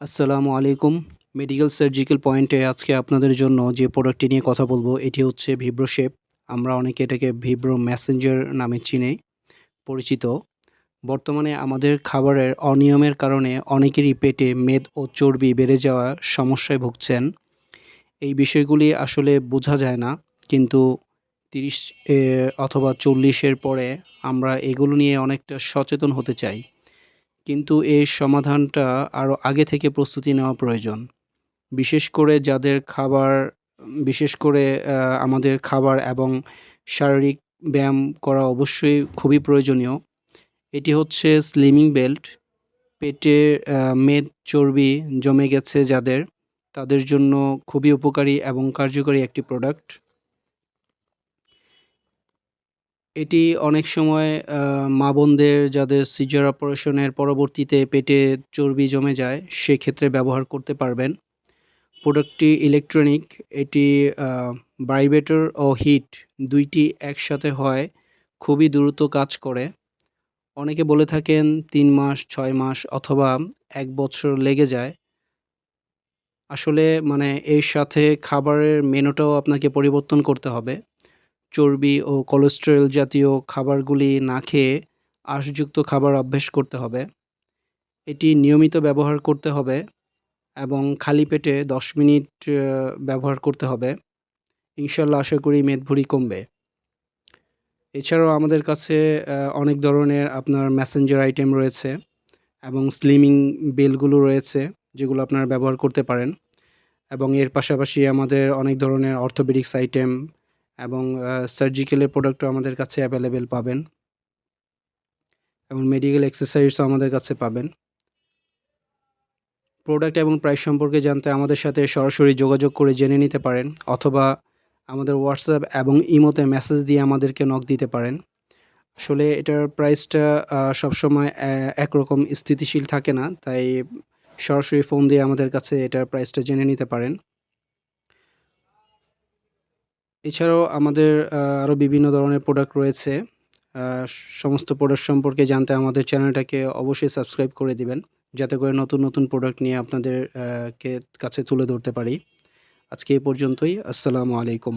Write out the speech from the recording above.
আসসালামু আলাইকুম। Medical surgical পয়েন্টে আজকে আপনাদের জন্য যে প্রোডাক্টটি নিয়ে কথা বলব, এটি হচ্ছে ভিব্রো শেপ আমরা অনেকে এটাকে ভিব্রো মেসেঞ্জার নামে চিনি, পরিচিত। বর্তমানে আমাদের খাবারের অনিয়মের কারণে অনেকেরই পেটে মেদ ও চর্বি বেড়ে যাওয়া সমস্যায় ভুগছেন। এই বিষয়গুলি আসলে বোঝা যায় না, কিন্তু তিরিশ অথবা চল্লিশের পরে আমরা এগুলো নিয়ে অনেকটা সচেতন হতে চাই। কিন্তু এর সমাধানটা আরও আগে থেকে প্রস্তুতি নেওয়া প্রয়োজন। বিশেষ করে যাদের খাবার, বিশেষ করে আমাদের খাবার এবং শারীরিক ব্যায়াম করা অবশ্যই খুবই প্রয়োজনীয়। এটি হচ্ছে স্লিমিং বেল্ট। পেটে মেদ, চর্বি জমে গেছে যাদের, তাদের জন্য খুবই উপকারী এবং কার্যকরী একটি প্রোডাক্ট। এটি অনেক সময় মা বোনদের যাদের সিজার অপারেশনের পরবর্তীতে পেটে চর্বি জমে যায়, সেক্ষেত্রে ব্যবহার করতে পারবেন। প্রোডাক্টটি ইলেকট্রনিক এটি ভাইব্রেটর ও হিট দুইটি একসাথে হয়, খুবই দ্রুত কাজ করে। অনেকে বলে থাকেন তিন মাস, ছয় মাস অথবা এক বছর লেগে যায়। আসলে মানে এর সাথে খাবারের মেনুটাও আপনাকে পরিবর্তন করতে হবে। চর্বি ও কোলেস্টেরল জাতীয় খাবারগুলি না খেয়ে আঁশযুক্ত খাবার অভ্যেস করতে হবে। এটি নিয়মিত ব্যবহার করতে হবে এবং খালি পেটে দশ মিনিট ব্যবহার করতে হবে। ইনশাল্লাহ আশা করি মেদভুঁড়ি কমবে। এছাড়াও আমাদের কাছে অনেক ধরনের আপনার ম্যাসেঞ্জার আইটেম রয়েছে এবং স্লিমিং বেলগুলো রয়েছে যেগুলো আপনারা ব্যবহার করতে পারেন। এবং এর পাশাপাশি আমাদের অনেক ধরনের অর্থোপেডিক্স আইটেম এবং সার্জিক্যালের প্রোডাক্টও আমাদের কাছে অ্যাভেলেবেল পাবেন। এবং মেডিকেল এক্সারসাইজও আমাদের কাছে পাবেন। প্রোডাক্ট এবং প্রাইস সম্পর্কে জানতে আমাদের সাথে সরাসরি যোগাযোগ করে জেনে নিতে পারেন, অথবা আমাদের হোয়াটসঅ্যাপ এবং ইমোতে মেসেজ দিয়ে আমাদেরকে নক দিতে পারেন। আসলে এটার প্রাইসটা সবসময় একরকম স্থিতিশীল থাকে না, তাই সরাসরি ফোন দিয়ে আমাদের কাছে এটার প্রাইসটা জেনে নিতে পারেন। এছাড়াও আমাদের আরও বিভিন্ন ধরনের প্রোডাক্ট রয়েছে। সমস্ত প্রোডাক্ট সম্পর্কে জানতে আমাদের চ্যানেলটাকে অবশ্যই সাবস্ক্রাইব করে দিবেন, যাতে করে নতুন নতুন প্রোডাক্ট নিয়ে আপনাদের কে, কাছে তুলে ধরতে পারি। আজকে এ পর্যন্তই, আসসালামু আলাইকুম।